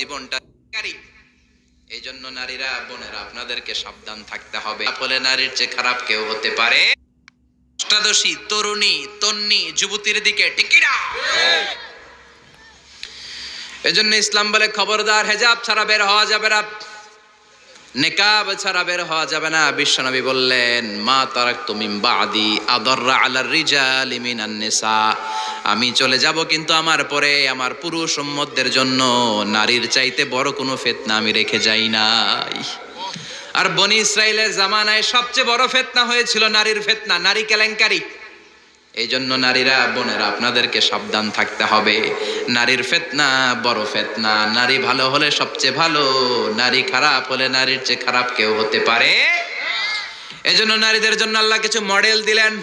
জীবনটা। এই জন্য নারীরা, বোনেরা, আপনাদেরকে সাবধান থাকতে হবে। ফলে নারীর চেয়ে খারাপ কেউ হতে পারে। অষ্টাদশী, তরুণী, তন্নি, যুবতীর দিকে টিকিরা এজন্য ইসলাম বলে খবরদার, হেজাব ছাড়া বের হওয়া যাবে না। নেকাব ছাড়া বের হওয়া যাবে না। বিশ্বনবী বললেন, মা তারাক তুমিম বাদি আদররা আলার রিজাল মিনান নিসা। আমি চলে যাব কিন্তু আমার পরে, আমার পুরুষ উম্মতদের জন্য। নারীর চাইতে বড় কোনো ফেতনা আমি রেখে যাই নাই। আর বনি ইসরায়েলের জামানায় সবচেয়ে বড় ফেতনা হয়েছিল নারীর ফেতনা, নারী কেলেঙ্কারি। এই জন্য নারীরা, বোনেরা, আপনাদেরকে সাবধান থাকতে হবে। নারীর ফেতনা বড় ফেতনা। নারী ভালো হলে সবচেয়ে ভালো, নারী খারাপ হলে নারীর চেয়ে খারাপ কেউ হতে পারে? এজন্য নারীদের জন্য আল্লাহ কিছু মডেল দিলেন।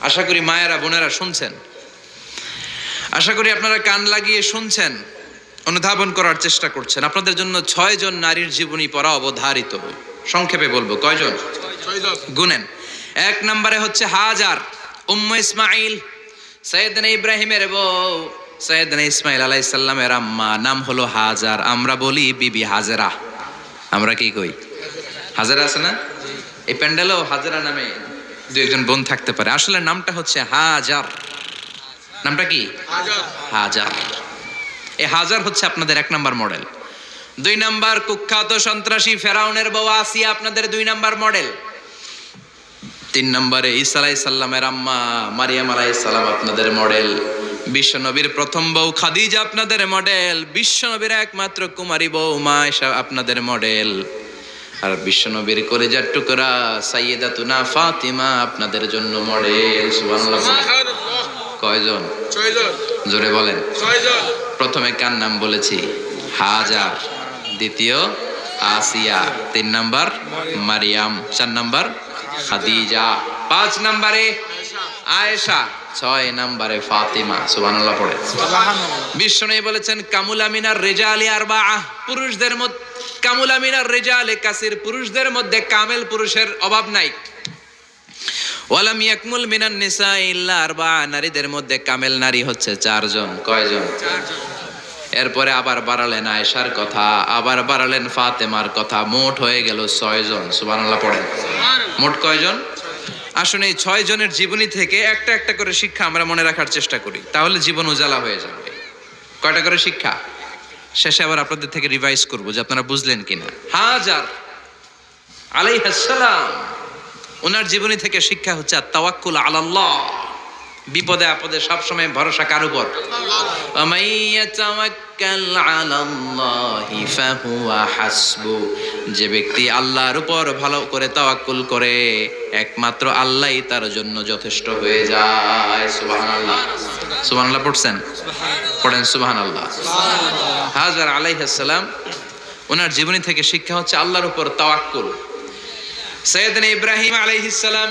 আশা করি মায়েরা, বোনেরা শুনছেন। আশা করি আপনারা কান লাগিয়ে শুনছেন, অনুধাবন করার চেষ্টা করছেন। আপনাদের জন্য ছয়জন নারীর জীবনী পড়া অবধারিত। সংক্ষেপে বলব, কয়জন? গুনেন। এক নম্বরে হচ্ছে হাজার, উম্ম ইসমাইল সৈয়দনা ইব্রাহিমের বউ। সৈয়দনা ইসমাইল আলাইসাল্লামের আম্মা, নাম হলো হাজার। আমরা বলি বিবি হাজেরা। আমরা কি কই? হাজারা আছে না? এই প্যান্ডেলেও হাজারা নামে। দু একজন বোন থাকতে পারে। আসলে নামটা হচ্ছে হাজার। নামটা কি? হাজার। এ হাজার হচ্ছে আপনাদের এক নাম্বার মডেল। দুই নাম্বার কুখ্যাত সন্ত্রাসী ফেরাউনের বউ আসিয়া আপনাদের দুই নাম্বার মডেল। তিন নম্বরে ঈসা আলাই সাল্লামের আম্মা মারিয়াম আলাই সাল্লাম আপনাদের মডেল। বিশ্বনবীর প্রথম বউ খাদিজা আপনাদের মডেল। বিশ্বনবীর একমাত্র কুমারী বউ মা আপনাদের মডেল। আর বিশ্বনবীর কলেজার টুকরা সাইয়েদা তুনা ফাতিমা আপনাদের জন্য মডেল সুবহানাল্লাহ কয়জন? জোরে বলেন। প্রথমে কার নাম বলেছি? হাজার। দ্বিতীয় আসিয়া। তিন নাম্বার মারিয়াম। চার নাম্বার খাদিজা। পাঁচ নাম্বারে আয়েশা। ছয় নাম্বারে ফাতিমা সুবহানাল্লাহ পড়ে। বিশ্বনবী বলেছেন কামুল আমিনার রেজালি আর বা পুরুষদের মধ্যে কামুল আমিনার রেজালে কাসির পুরুষদের মধ্যে কামেল পুরুষের অভাব নাই। ওয়ালাম ইয়াকমুল মিনান নিসা ইল্লা আরবা নারীদের মধ্যে কামেল নারী হচ্ছে চারজন। কয়জন? এরপরে আবার বাড়ালেন আয়েশার কথা আবার বাড়ালেন ফাতেমার কথা। মোট হয়ে গেল ছয়জন সুবহানাল্লাহ পড়েন মোট কয়জন? আসুন এই ছয় জনের জীবনী থেকে একটা একটা করে শিক্ষা আমরা মনে রাখার চেষ্টা করি, তাহলে জীবন উজালা হয়ে যাবে। কয়টা করে শিক্ষা? শেষে আবার আপনাদের থেকে রিভাইজ করব, যে আপনারা বুঝলেন কিনা। হাজার আলাইহাসসালাম ওনার জীবনী থেকে শিক্ষা হচ্ছে তাওয়াক্কুল আলাল্লাহ। বিপদে আপদে সবসময় ভরসা কার উপর? যে ব্যক্তি আল্লাহর উপর ভালো করে তাওয়াক্কুল করে, একমাত্র আল্লাহই তার জন্য যথেষ্ট হয়ে যায়। সুবাহান আল্লাহ আল্লাহ পড়ছেন? পড়েন সুবাহান আল্লাহ হাজার আলাইহাসালাম ওনার জীবনী থেকে শিক্ষা হচ্ছে আল্লাহর উপর তাওয়াক্কুল। সৈয়দিন ইব্রাহিম আলাইহিসালাম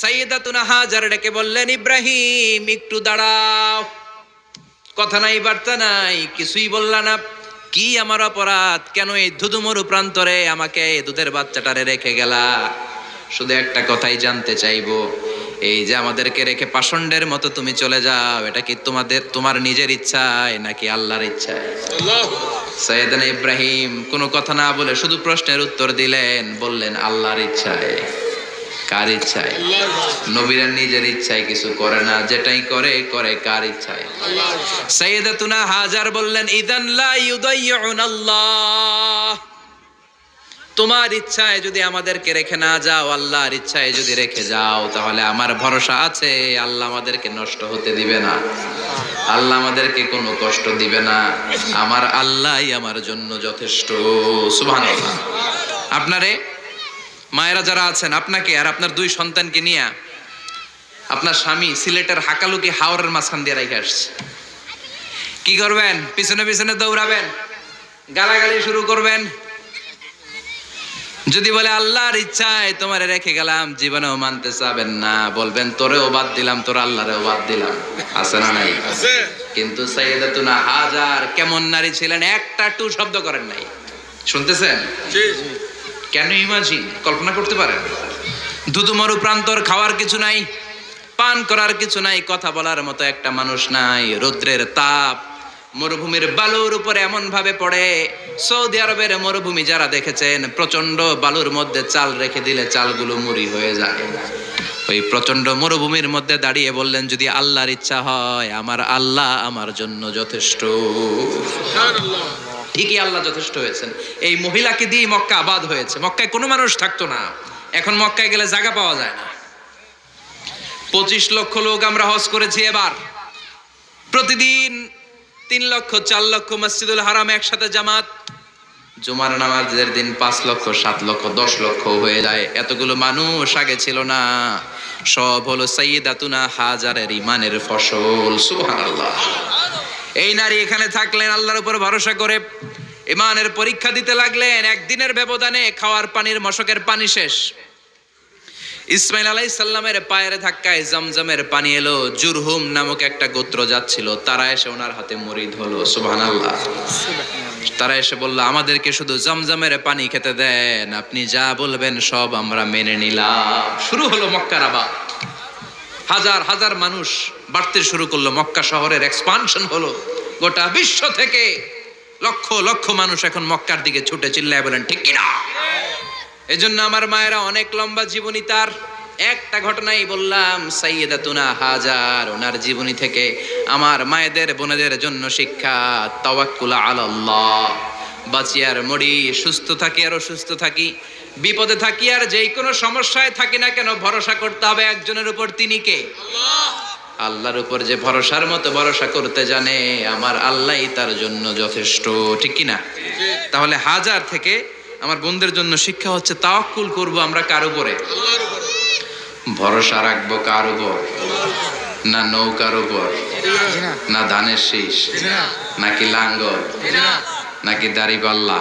সাইয়েদাতুনা হাজার ডেকে বললেন, ইব্রাহিম, একটু দাঁড়াও। কথা নাই, বার্তা নাই, কিছুই বললা না। কি আমার অপরাধ? কেন এই ধুধুমরু প্রান্তরে আমাকে দুধের বাচ্চাটারে রেখে গেলা? শুধু একটা কথাই জানতে চাইব, এই যে আমাদেরকে রেখে পাষণ্ডের মতো তুমি চলে যাও, এটা কি তোমাদের, তোমার নিজের ইচ্ছায় নাকি আল্লাহর ইচ্ছায়? সৈয়দনা ইব্রাহিম কোনো কথা না বলে শুধু প্রশ্নের উত্তর দিলেন, বললেন, আল্লাহর ইচ্ছায়। কার ইচ্ছায়? নবীরা নিজের ইচ্ছায় কিছু করে না, যেটাই করে করে কার ইচ্ছায়? সাইয়েদাতুনা হাজার বললেন, ইদান লা ইউদাইয়ুন আল্লাহ তোমার ইচ্ছায় যদি আমাদেরকে রেখে না যাও, আল্লাহর ইচ্ছায় যদি রেখে যাও, তাহলে আমার ভরসা আছে, আল্লাহ আমাদেরকে নষ্ট হতে দিবে না। আল্লাহ আমাদেরকে কোনো কষ্ট দিবে না। আমার আল্লাহই আমার জন্য যথেষ্ট। সুবহানাল্লাহ। আপনারে মায়েরা যারা আছেন আপনাকে আর আপনার দুই সন্তানকে নিয়ে আপনার স্বামী সিলেটের হাকালুকি হাওড়ের মাঝখান দিয়ে রেখে আসছে। কি করবেন? পিছনে পিছনে দৌড়াবেন? গালাগালি শুরু করবেন? যদি বলে আল্লাহর ইচ্ছায় তোমারে রেখে গেলাম জীবনেও মানতে চাবেন না। বলবেন তোরেও বাদ দিলাম তোর আল্লাহরেও বাদ দিলাম। আছে না নাই? কিন্তু সাইয়েদাতুনা হাজার কেমন নারী ছিলেন একটা টু শব্দ করেন নাই। শুনতেছেন? কেন ইমাজিন কল্পনা করতে পারেন। দুদুমরু প্রান্তর খাওয়ার কিছু নাই, পান করার কিছু নাই, কথা বলার মতো একটা মানুষ নাই, রৌদ্রের তাপ মরুভূমির বালুর উপরে এমন ভাবে পড়ে। সৌদি আরবের মরুভূমি যারা দেখেছেন প্রচণ্ড বালুর মধ্যে চাল রেখে দিলে চালগুলো মুড়ি হয়ে যায়। ওই প্রচণ্ড মরুভূমির মধ্যে দাঁড়িয়ে বললেন, যদি আল্লাহর ইচ্ছা হয়, আমার আল্লাহ আমার জন্য যথেষ্ট। ঠিকই আল্লাহ যথেষ্ট হয়েছেন। এই মহিলাকে দিয়ে মক্কা আবাদ হয়েছে। মক্কায় কোনো মানুষ থাকতো না। এখন মক্কায় গেলে জায়গা পাওয়া যায় না। পঁচিশ লক্ষ লোক আমরা হজ করেছি এবার। প্রতিদিন তিন লক্ষ, চার লক্ষ মসজিদুল হারাম একসাথে জামাত। জুমার নামাজের দিন পাঁচ লক্ষ, সাত লক্ষ, দশ লক্ষ হয়ে যায়। এতগুলো মানুষ আগে ছিল না। সব হলো সাইয়েদাতুনা হাজারের ইমানের ফসল। সুবহানাল্লাহ। এই নারী এখানে থাকলেন, আল্লাহর উপর ভরসা করে ইমানের পরীক্ষা দিতে লাগলেন, একদিনের ব্যবধানে খাওয়ার পানির মশকের পানি শেষ। ইসমাইল আলাই সাল্লামের পায়ের ধাক্কায় জমজমের পানি এলো, জুরহুম নামক একটা গোত্র যাচ্ছিল, তারা এসে ওনার হাতে মরিদ হলো সুবহান আল্লাহ তারা এসে বলল, আমাদেরকে শুধু জমজমের পানি খেতে দেন, আপনি যা বলবেন সব আমরা মেনে নিলাম। শুরু হলো মক্কার আবার হাজার হাজার মানুষ বাড়তে শুরু করল। মক্কা শহরের এক্সপানশন হলো। গোটা বিশ্ব থেকে লক্ষ লক্ষ মানুষ এখন মক্কার দিকে ছুটে চিল্লায় বলেন, ঠিক কিনা এজন্য আমার মায়েরা অনেক লম্বা জীবনী তার। একটা ঘটনাই বললাম, সাইয়েদাতুনা হাজার, ওনার জীবনী থেকে। আমার মায়েদের, বোনেদের জন্য শিক্ষা, তাওয়াক্কুলা আলাল্লাহ। বাঁচি আর মরি সুস্থ থাকি, আর অসুস্থ থাকি। বিপদে থাকি আর যেই কোনো সমস্যায় থাকি না কেন, ভরসা করতে হবে একজনের উপর, তিনি কে? আল্লাহর উপর যে ভরসার মতো ভরসা করতে জানে, আমার আল্লাহই তার জন্য যথেষ্ট, ঠিক কি না? তাহলে হাজার থেকে আমার বোনদের জন্য শিক্ষা হচ্ছে, তাওয়াক্কুল করব আমরা কার উপরে? ভরসা রাখব কার উপর? না নৌকার উপর? না ধানের শীষ? নাকি লাঙ্গল? নাকি দাড়িপাল্লা?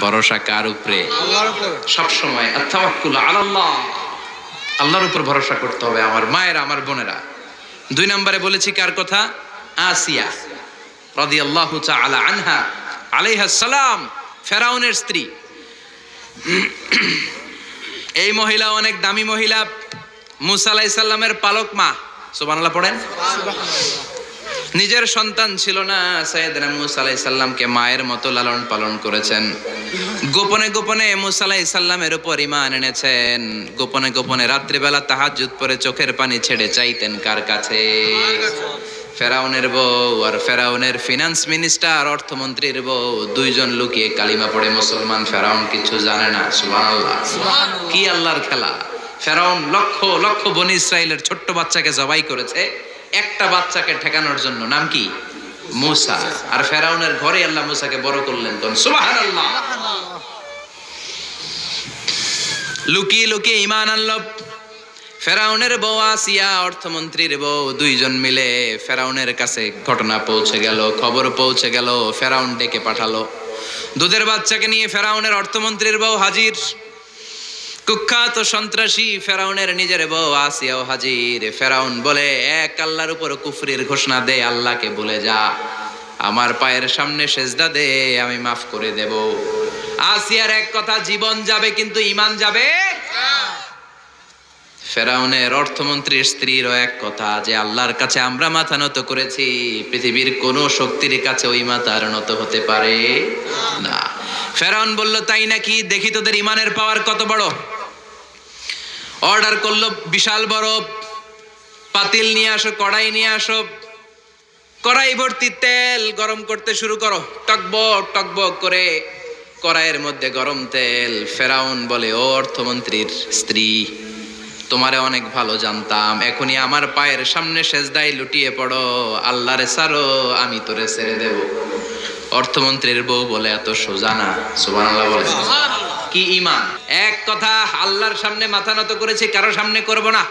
ভরসা কার উপরে? সবসময় আলাল্লাহ। আল্লাহর উপর ভরসা করতে হবে আমার মায়েরা, আমার বোনেরা। দুই নম্বরে বলেছি কার কথা? আসিয়া। রাদিয়াল্লাহু তাআলা আনহা। আলাইহা সালাম, ফেরাউনের স্ত্রী। এই মহিলা অনেক দামি মহিলা। মুসা আলাইহিস সালামের পালক মা। সুবহানাল্লাহ, পড়েন? নিজের সন্তান ছিল না, সাইয়েদনা মুসা আলাইহিস সালামকে মায়ের মতো লালন পালন করেছেন। গোপনে গোপনে মুসা আলাইহিস সালামের উপর ইমান এনেছেন। গোপনে গোপনে রাত্রিবেলা তাহাজ্জুদ পরে চোখের পানি ছেড়ে চাইতেন কার কাছে? ফেরাউনের বউ আর ফেরাউনের ফিনান্স মিনিস্টার অর্থমন্ত্রীর বউ, দুইজন লুকিয়ে কালিমা পড়ে মুসলমান, ফেরাউন কিছু জানে না, সুবহানাল্লাহ। কি আল্লাহর খেলা? ফেরাউন লক্ষ লক্ষ বনি ইসরায়েলের ছোট্ট বাচ্চাকে জবাই করেছে। একটা বাচ্চাকে ঠেকানোর জন্য। নাম কি? মুসা। আর ফেরাউনের ঘরে আল্লাহ মুসাকে বড় করলেন তখন। সুবহানাল্লাহ। লুকিয়ে লুকিয়ে ইমান আনলো। ফেরাউনের বউ আসিয়া, অর্থমন্ত্রীর বউ দুইজন মিলে ফেরাউনের কাছে ঘটনা পৌঁছে গেল, খবর পৌঁছে গেল, ফেরাউন ডেকে পাঠালো। দুধের বাচ্চাকে নিয়ে ফেরাউনের অর্থমন্ত্রীর বউ হাজির। কুখ্যাত সন্ত্রাসী ফেরাউনের নিজের বউ আসিয়াও হাজির। ফেরাউন বলে, এক আল্লাহর উপর কুফরির ঘোষণা দে, আল্লাহকে বলে যা। আমার পায়ের সামনে সেজদা দে, আমি মাফ করে দেব। আসিয়ার এক কথা, জীবন যাবে কিন্তু ইমান যাবে? ফেরাউনের অর্থমন্ত্রীর স্ত্রীরও এক কথা, যে আল্লাহর কাছে আমরা মাথা নত করেছি, পৃথিবীর কোন শক্তির কাছে ওই মাথার নত হতে পারে না। ফেরাউন বলল, তাই নাকি? দেখি তোদের ইমানের পাওয়ার কত বড়? অর্ডার করল, বিশাল বড়, পাতিল নিয়ে আসো, কড়াই নিয়ে আসো। কড়াই ভর্তি তেল গরম করতে শুরু করো। টকবক টকবক করে কড়াইয়ের মধ্যে গরম তেল। ফেরাউন বলে, ও অর্থমন্ত্রীর স্ত্রী, তোমারে অনেক ভালো জানতাম। এখনই আমার পায়ের সামনে সেজদাই লুটিয়ে পড়ো। আল্লাহরে সারো, আমি তোরে ছেড়ে দেব। অর্থমন্ত্রীর বউ বলে এত সোজা না সুবহানাল্লাহ বলে। কি ইমান এক কথা আল্লাহর সামনে মাথা নত করেছি কারও সামনে করব না।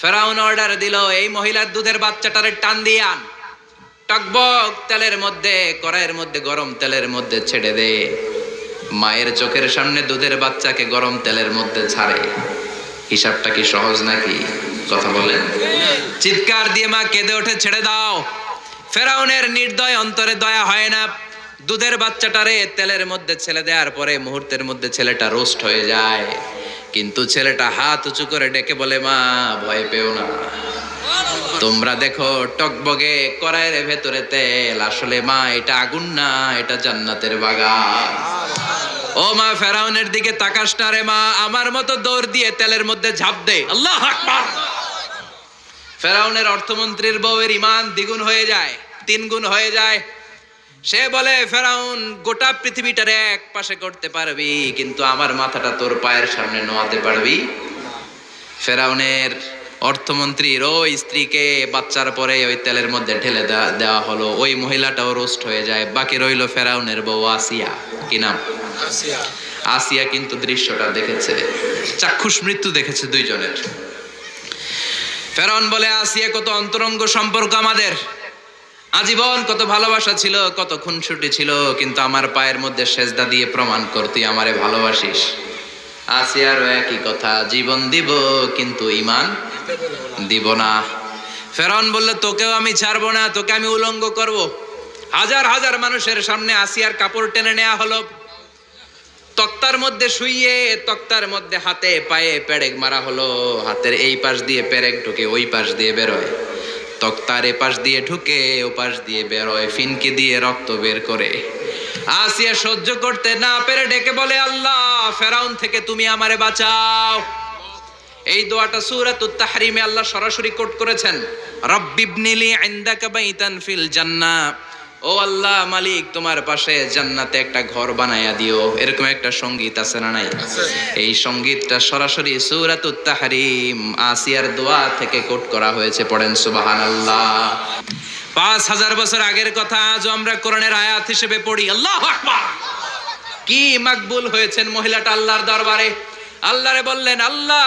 ফেরাউন অর্ডার দিল এই মহিলার দুধের বাচ্চাটারে টান দিয়ে আন। টকবক তেলের মধ্যে কড়াইয়ের মধ্যে গরম তেলের মধ্যে ছেড়ে দে। মায়ের চোখের সামনে দুধের বাচ্চাকে গরম তেলের মধ্যে ছাড়ে। হিসাবটা কি সহজ নাকি? কথা বলেন। চিৎকার দিয়ে মা কেঁদে ওঠে ছেড়ে দাও। ফেরাউনের নির্দয় অন্তরে দয়া হয় না। দুধের বাচ্চাটারে তেলের মধ্যে ছেলে দেওয়ার পরে মুহূর্তের মধ্যে ছেলেটা রোস্ট হয়ে যায়। কিন্তু ছেলেটা হাত উঁচু করে ডেকে বলে, মা, ভয় পেও না। তোমরা দেখো টকবগে কড়াইয়ের ভেতরে তেল। আসলে মা, এটা আগুন না, এটা জান্নাতের বাগান। ও মা, ফেরাউনের দিকে তাকাস না রে মা। আমার মতো দৌড় দিয়ে তেলের মধ্যে ঝাঁপ দে। আল্লাহ আকবার। ফেরাউনের অর্থমন্ত্রীর বউয়ের ইমান দ্বিগুণ হয়ে যায় তিন গুণ হয়ে যায়। সে বলে ফেরাউন গোটা পৃথিবীটার এক পাশে করতে পারবি কিন্তু আমার মাথাটা তোর পায়ের সামনে নোয়াতে পারবি। ফেরাউনের অর্থমন্ত্রীর ওই স্ত্রীকে বাচ্চার পরে ওই তেলের মধ্যে ঢেলে দেওয়া হলো। ওই মহিলাটাও রোস্ট হয়ে যায়। বাকি রইল ফেরাউনের বউ আসিয়া। কি নাম? আসিয়া কিন্তু দৃশ্যটা দেখেছে। চাক্ষুষ মৃত্যু দেখেছে দুইজনের। ফেরাউন বলে, আসিয়া কত অন্তরঙ্গ সম্পর্ক আমাদের। আজীবন কত ভালোবাসা ছিল, কত খুনসুটি ছিল, কিন্তু আমার পায়ের মধ্যে সেজদা দিয়ে প্রমাণ কর, তুই আমারে ভালোবাসিস। আসিয়ারও একই কথা, জীবন দিব, কিন্তু ইমান দিব না। ফেরাউন বলল, তোকেও আমি ছাড়বো না, তোকে আমি উলঙ্গ করব। হাজার হাজার মানুষের সামনে আসিয়ার কাপড় টেনে নেওয়া হলো। তক্তার মধ্যে শুইয়ে, তক্তার মধ্যে হাতে পায়ে পেরেক মারা হলো। হাতের এই পাশ দিয়ে পেরেক ঢুকে ওই পাশ দিয়ে বেরোয়। তক্তার এ পাশ দিয়ে ঢুকে ও পাশ দিয়ে বেরোয়, ফিনকি দিয়ে রক্ত বের করে। আসিয়া সহ্য করতে না পেরে ডেকে বলে, আল্লাহ, ফেরাউন থেকে তুমি আমারে বাঁচাও। এই দোয়াটা সূরাতুত তাহরিমে আল্লাহ সরাসরি কোট করেছেন। রব্বিবনিলি ইনদাকা বাইতান ফিল জান্নাহ। ও আল্লাহ মালিক তোমার পাশে জান্নাতে একটা ঘর বানায়া দিও। এরকম একটা সংগীত আছে না নাই? এই সঙ্গীতটা সরাসরি সূরাতুত তাহরিম আসিয়ার দোয়া থেকে কোট করা হয়েছে পড়েন সুবাহান আল্লাহ পাঁচ হাজার বছর আগের কথা আজও আমরা কোরআনের আয়াত হিসেবে পড়ি। আল্লাহ আকবার! কি মাকবুল হয়েছেন মহিলাটা আল্লাহর দরবারে। আল্লাহরে বললেন আল্লাহ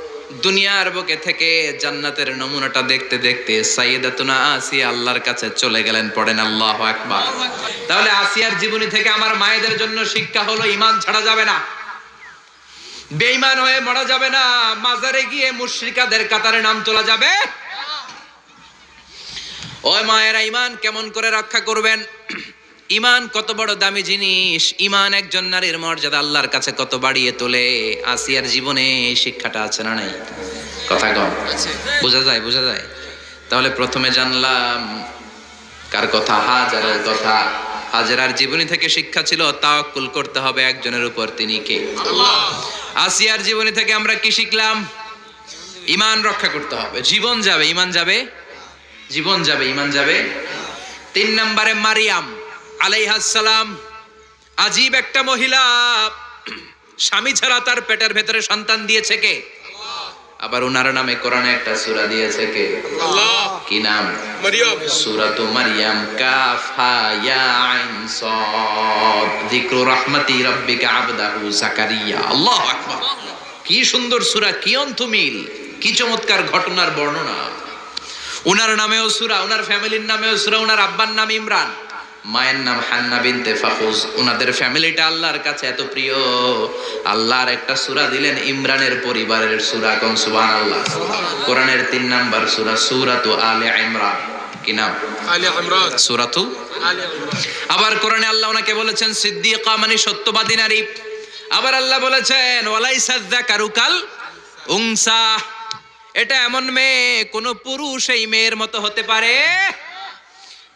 দুনিয়ার বুকে থেকে জান্নাতের নমুনাটা দেখতে দেখতে সাইয়েদাতুনা আসিয়া আল্লাহর কাছে চলে গেলেন, পড়েন আল্লাহ আকবার। তাহলে আসিয়ার জীবনী থেকে আমার মায়েদের জন্য শিক্ষা হলো ইমান ছাড়া যাবে না। বেঈমান হয়ে মরা যাবে না, মাজারে গিয়ে মুশরিকাদের কাতারে নাম তোলা যাবে। ওই মায়েরা ইমান কেমন করে রক্ষা করবেন? ইমান কত বড় দামি জিনিস? ইমান একজন নারীর মর্যাদা আল্লাহর কাছে কত বাড়িয়ে তোলে? আসিয়ার জীবনে শিক্ষাটা আছে না নাই? কথা কম। বোঝা যায় বোঝা যায়? তাহলে প্রথমে জানলাম কার কথা? হাজারের কথা। হাজারার জীবনী থেকে শিক্ষা ছিল তাওয়াক্কুল করতে হবে একজনের উপর তিনি কে? আসিয়ার জীবনী থেকে আমরা কি শিখলাম? ইমান রক্ষা করতে হবে। জীবন যাবে ইমান যাবে? জীবন যাবে ইমান যাবে? তিন নম্বরে মারিয়াম। আলাইহাসালাম আজীব একটা মহিলা স্বামী ছাড়া তার পেটের ভেতরে সন্তান দিয়েছে কে? আবার ওনার নামে কোরআনে একটা সূরা দিয়েছে কে? কি নাম? মরিয়ম। সূরাতু মারইয়াম কাফ হা ইয়া আইন সাদ যিকরু রাহমাতি রাব্বিকা আবদাহু জাকারিয়া। আল্লাহু আকবার। কি সুন্দর সূরা কি অন্তমিল কি চমৎকার ঘটনার বর্ণনা। উনার নামেও সূরা ওনার ফ্যামিলির নামেও সূরা উনার আব্বার নাম ইমরান। মায়ের নাম হান্না বিনতে ফাকুজ উনাদের ফ্যামিলিটা আল্লাহর কাছে এত প্রিয়। আল্লাহর একটা সুরা দিলেন ইমরানের পরিবারের সূরা কোন? সুবহানাল্লাহ। কোরআনের তিন নাম্বার সূরা সূরাতু আলে ইমরান। কি নাম? আলী ইমরান। সূরাতু? আবার কোরআনে আল্লাহ ওনাকে বলেছেন সিদ্দিকা মানে সত্যবাদী নারী। আবার আল্লাহ বলেছেন ওয়ালাইসা যাকারুকাল উনসা। এটা এমন মেয়ে কোন পুরুষ এই মেয়ের মতো হতে পারে।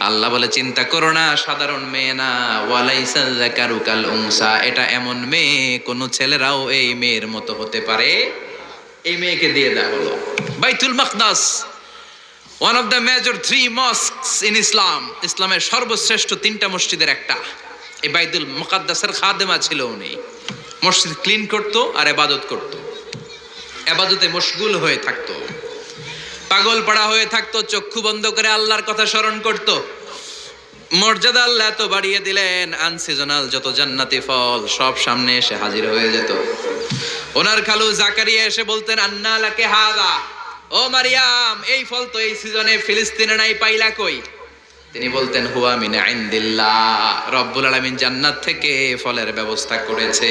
আল্লাহ বলে, চিন্তা করো না, সাধারণ মেয়ে না। ওয়ালাইসা যাকারুকাল উনসা। এটা এমন মেয়ে, কোন ছেলেরাও এই মেয়ের মতো হতে পারে। এই মেয়েকে দিয়ে দেওয়া হলো। Baitul Maqdis one of the major three mosques in Islam ইসলামের সর্বশ্রেষ্ঠ তিনটা মসজিদের একটা। এই বাইতুল মুকাদ্দাসের খাদেমা ছিল উনি। মসজিদ ক্লিন করতো আর এবাদত করতো। এবাদতে মশগুল হয়ে থাকতো। পাগল পড়া হয়ে থাকতো, চক্ষু বন্ধ করে আল্লাহর কথা স্মরণ করত। মর্যাদা আল্লাহ এত বাড়িয়ে দিলেন আনসিজনাল যত জান্নাতি ফল সব সামনে এসে হাজির হয়ে যেত। ওনার খালু জাকারিয়া এসে বলতেন, আন্না লাকে হাদা? ও মারিয়াম, এই ফল তো এই সিজনে ফিলিস্তিনে নাই, পাইলা কই? তিনি বলতেন, হুয়া মিনা ইনদিল্লাহ, রব্বুল আলামিন জান্নাত থেকে ফলের ব্যবস্থা করেছে।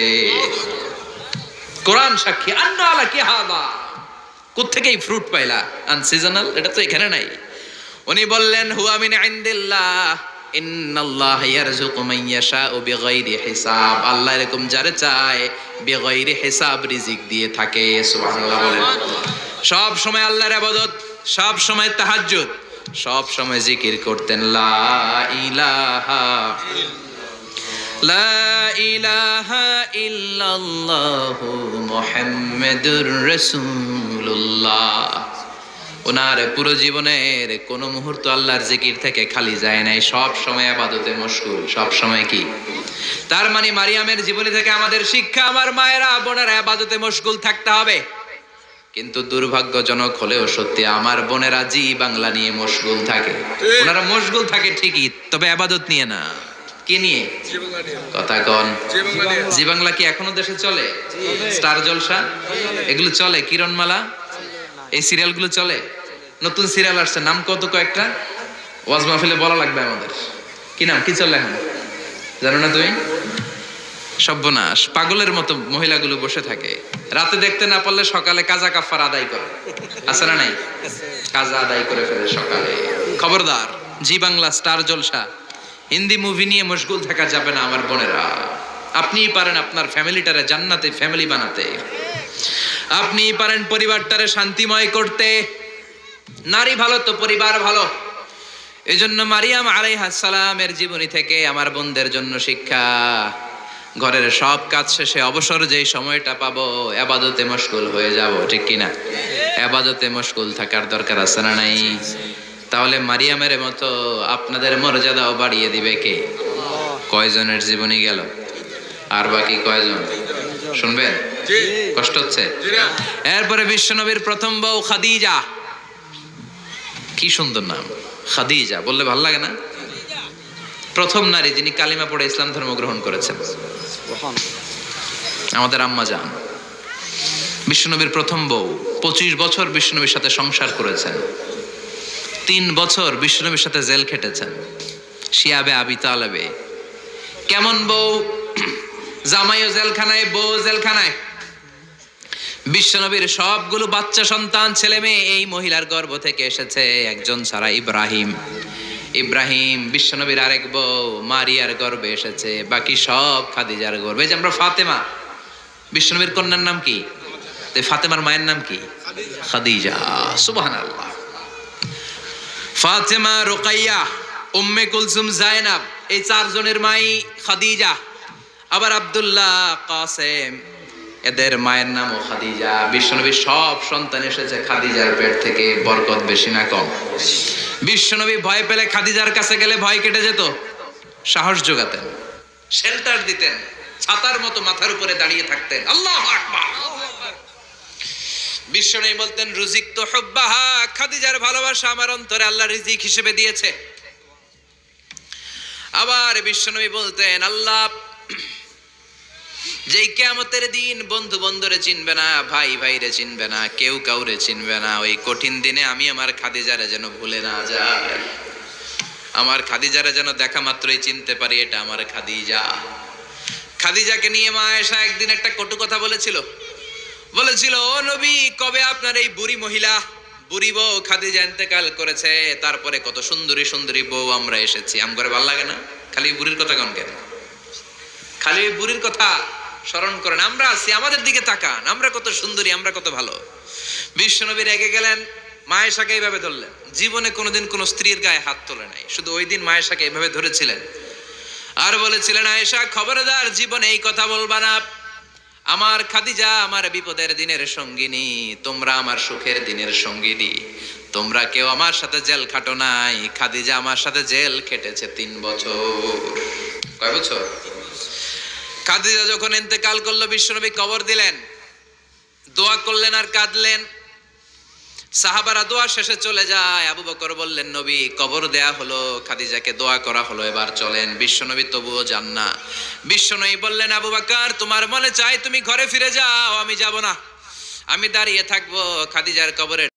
কোরআন সাক্ষী, আন্না লাকে হাদা? কোত্থেকে এই ফ্রুট পাইলা? আনসিজনাল এটা তো এখানে নাই। উনি বললেন হুয়া মিন ইনদিল্লাহ। ইন্নাল্লাহ ইয়ারযুকু মান ইয়াশাউ বিগাইরি হিসাব। আল্লাহ এরকম যারে চায় বিগাইরি হিসাব রিজিক দিয়ে থাকে সুবহানাল্লাহ বলেন। সব সময় আল্লাহর ইবাদত সব সময় তাহাজ্জুদ সব সময় জিকির করতেন লা ইলাহা মুহাম্মাদুর রাসূলুল্লাহ। ওনার পুরো জীবনের কোন মুহূর্ত আল্লাহর জিকির থেকে খালি যায় নাই, সব সময় আবাদতে মশগুল, সব সময় কি? তার মানে মারিয়ামের জীবনী থেকে আমাদের শিক্ষা, আমার মায়েরা, বোনেরা আবাদতে মশগুল থাকতে হবে। কিন্তু দুর্ভাগ্যজনক হলেও সত্যি আমার বোনেরা জি বাংলা নিয়ে মশগুল থাকে। ওনারা মশগুল থাকে ঠিকই, তবে আবাদত নিয়ে না। কি নিয়ে? কথা কন। জি বাংলা কি এখনও দেশে চলে? স্টার জলসা? এগুলো চলে, কিরণমালা? এই সিরিয়ালগুলো চলে? নতুন সিরিয়াল আসছে, নাম কত কয়েকটা? ওয়াজ মাহফিলে বলা লাগবে আমাদের। কি নাম, কি চলে এখন? জানো না তুমি? সর্বনাশ পাগলের মতো মহিলাগুলো বসে থাকে। রাতে দেখতে না পারলে সকালে কাজা কাফার আদায় করে। আছে না নাই? কাজা আদায় করে ফেলে সকালে। খবরদার, Zee Bangla Star Jalsha. Hindi movie নিয়ে মশগুল থাকা যাবে না আমার বোনেরা। আপনিই পারেন আপনার ফ্যামিলিটারে জান্নাতে, ফ্যামিলি বানাতে। আপনিই পারেন পরিবারটারে শান্তিময় করতে। নারী ভালো তো পরিবার ভালো। এই জন্য মারিয়াম আলাইহাসালামের জীবনী থেকে আমার বোনদের জন্য শিক্ষা। ঘরের সব কাজ শেষে অবসর যেই সময়টা পাবো, আবাদতে মশগুল হয়ে যাব, ঠিক কিনা? আবাদতে মশগুল থাকার দরকার আছে না নাই? তাহলে মারিয়ামের মতো আপনাদের মর্যাদাও বাড়িয়ে দিবে কে? কয়জনের জীবনী গেল? আর বাকি কয়জন? শুনবেন? কষ্ট হচ্ছে? এরপরে বিশ্বনবীর প্রথম বউ খাদিজা। কি সুন্দর নাম। খাদিজা বললে ভালো লাগে না? প্রথম নারী যিনি কালিমা পড়ে ইসলাম ধর্ম গ্রহণ করেছেন। আমাদের আম্মা যান। বিশ্বনবীর প্রথম বউ পঁচিশ বছর বিশ্বনবীর সাথে সংসার করেছেন। তিন বছর বিশ্বনবীর সাথে জেল খেটেছেন। শিয়াবে আবি তালেবে। কেমন বউ? জামাইও জেলখানায় বউ জেলখানায়। বিশ্বনবীর সবগুলো বাচ্চা সন্তান, ছেলে মেয়ে এই মহিলার গর্ভ থেকে এসেছে একজন ছাড়া ইব্রাহিম। ইব্রাহিম, বিশ্বনবীর আরেক বউ, মারিয়ার গর্বে এসেছে। বাকি সব খাদিজার গর্বে যে আমরা ফাতেমা, বিশ্বনবীর কন্যার নাম কি? ফাতেমার মায়ের নাম কি? খাদিজা। সুবহানাল্লাহ। ফাতেমা রোকাইয়া, উম্মে কুলসুম জায়নাব এই চারজনের মাই খাদিজা, আবার আব্দুল্লাহ কাসেম, এদের মায়ের নামও খাদিজা। বিশ্বনবীর সব সন্তান এসেছে খাদিজার পেট থেকে, বরকত বেশি না কম। বিশ্বনবী ভয় পেলে খাদিজার কাছে গেলে ভয় কেটে যেত। সাহস যোগাতেন শেল্টার দিতেন, ছাতার মতো মাথার উপরে দাঁড়িয়ে থাকতেন। আল্লাহ আকবার। বিশ্বনবী বলতেন, রুজিক তো হব্বাহা, খাদিজার ভালোবাসা আমার অন্তরে আল্লাহ রিজিক হিসেবে দিয়েছে। আবার বিশ্বনবী বলতেন, আল্লাহ, যেই কেয়ামতের দিন বন্ধু বন্ধুরে চিনবে না, ভাই ভাইরে চিনবে না, কেউ কাউরে চিনবে না, ওই কঠিন দিনে আমি আমার খাদিজারে যেন ভুলে না যায় আমার খাদিজারে যেন দেখা মাত্রই চিনতে পারি এটা আমার খাদিজা। খাদিজাকে নিয়ে মা এসা একদিন একটা কটু কথা বলেছিল। বলেছিল, ও নবী, কবে আপনার এই বুড়ি মহিলা, বুড়ি বউ খাদিজা ইন্তেকাল করেছে? তারপরে কত সুন্দরী সুন্দরী বউ আমরা এসেছি। আম করে ভালো লাগে না? খালি বুড়ির কথা কন কেন খালি বুড়ির কথা স্মরণ করেন। আমরা আছি, আমাদের দিকে তাকান। আমরা কত সুন্দরী, আমরা কত ভালো। বিশ্বনবী রেগে গেলেন, মায়েশাকে এইভাবে ধরলেন। জীবনে কোনোদিন কোনো স্ত্রীর গায়ে হাত তোলে নাই। শুধু ওই দিন মায়েশাকে এইভাবে ধরেছিলেন। আর বলেছিলেন, আয়েশা, খবরদার, জীবনে এই কথা বলবা না। আমার খাদিজা, আমার বিপদের দিনের সঙ্গিনী, তোমরা আমার সুখের দিনের সঙ্গিনী। তোমরা কেউ আমার সাথে জেল খাটো নাই, খাদিজা আমার সাথে জেল খেটেছে তিন বছর। কয় বছর? খাদিজা যখন ইন্তেকাল করল, বিশ্বনবী কবর দিলেন। দোয়া করলেন আর কাঁদলেন। সাহাবারা দোয়া শেষে চলে যায়। আবু বকর বললেন, নবী, কবর দেয়া হলো, খাদিজাকে দোয়া করা হলো, এবার চলেন। বিশ্বনবী তবুও যান না। বিশ্বনবী বললেন, আবু বাকার, তোমার মনে চাই তুমি ঘরে ফিরে যাও, আমি যাব না। আমি দাঁড়িয়ে থাকব খাদিজার কবরে।